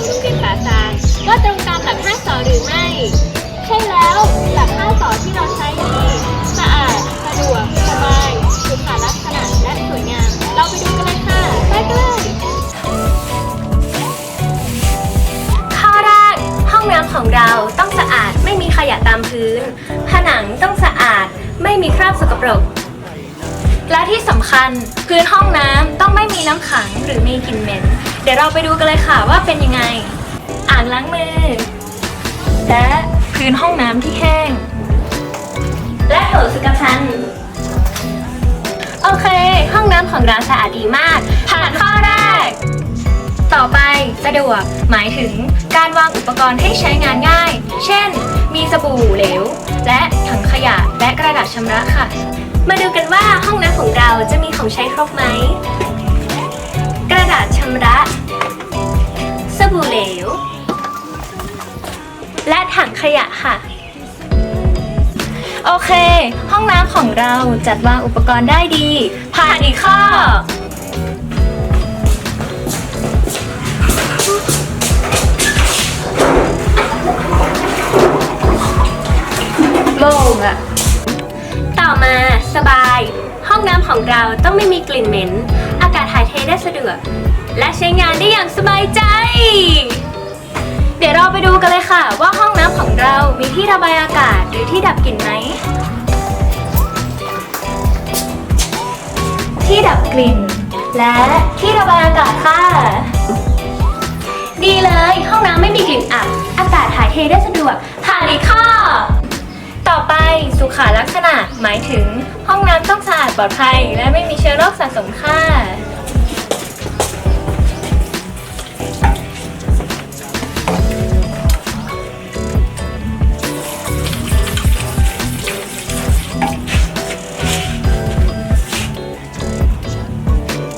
ของโรงเรียนป่าซางว่าตรงตามหลักาสอหรือไม่ ใช่แล้วหลักาสอที่เราใช้นี้สะอาดสะดวกสบายสุขลักษณะและสวยงาม เราไปดูกันเลยค่ะไปกันเลยข้อแรกห้องน้ำของเราต้องสะอาดไม่มีขยะตามพื้น ผนังต้องสะอาดไม่มีคราบสกปรก และที่สำคัญพื้นห้องน้ำต้องไม่มีน้ำขังหรือมีกลิ่นเหม็น เดี๋ยวเราไปดูกันเลยค่ะว่าเป็นยังไง อ่างล้างมือ และพื้นห้องน้ำที่แห้ง และโถสุขภัณฑ์โอเค ห้องน้ำของเราสะอาดดีมาก ผ่านข้อแรก ต่อไปสะดวกหมายถึงการวางอุปกรณ์ให้ใช้งานง่าย เช่น มีสบู่เหลว และถังขยะและกระดาษชำระค่ะ มาดูกันว่าห้องน้ำของเราจะมีของใช้ครบไหม กระดาษชำระ สบู่เหลว และถังขยะค่ะ โอเค ห้องน้ำของเราจัดวางอุปกรณ์ได้ดี ผ่านอีกข้อ โล่งอะต่อมา สบาย ห้องน้ำของเราต้องไม่มีกลิ่นเหม็น อากาศถ่ายเทได้สะดวก และใช้งานได้อย่างสบายใจ เดี๋ยวเราไปดูกันเลยค่ะ ว่าห้องน้ำของเรามีที่ระบายอากาศหรือที่ดับกลิ่นไหม ที่ดับกลิ่น และที่ระบายอากาศค่ะ ดีเลยห้องน้ำ ขาลักษณะหมายถึงห้องน้ำต้องสะอาดปลอดภัย และไม่มีเชื้อโรคสะสมค่ะ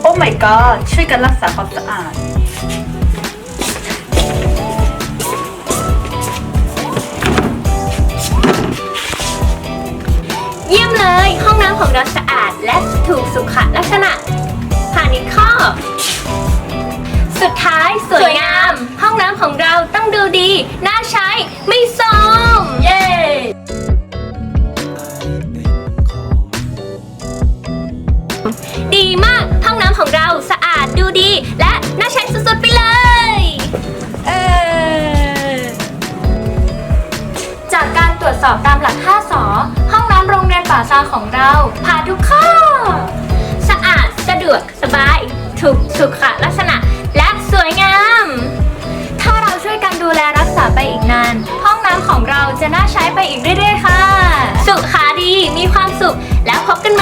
โอ้ my god ช่วยกันรักษาความสะอาด ของเราสะอาดและถูกสุขลักษณะผ่านอีกข้อ สุดท้ายสวยงาม ห้องน้ำของเราต้องดูดี น่าใช้ ไม่โทมเย้ดีมาก ห้องน้ำของเราสะอาดดูดี และน่าใช้สุดๆไปเลย เออจากการตรวจสอบตามหลัก 5สอาซาของเราผ่าทุกข้อ สะอาดสะดวกสบาย ถูกสุขลักษณะ และสวยงาม ถ้าเราช่วยกันดูแลรักษาไปอีกนาน ห้องน้ำของเราจะน่าใช้ไปอีกเรื่อยๆค่ะ สุขาดีมีความสุขแล้วพบกันใหม่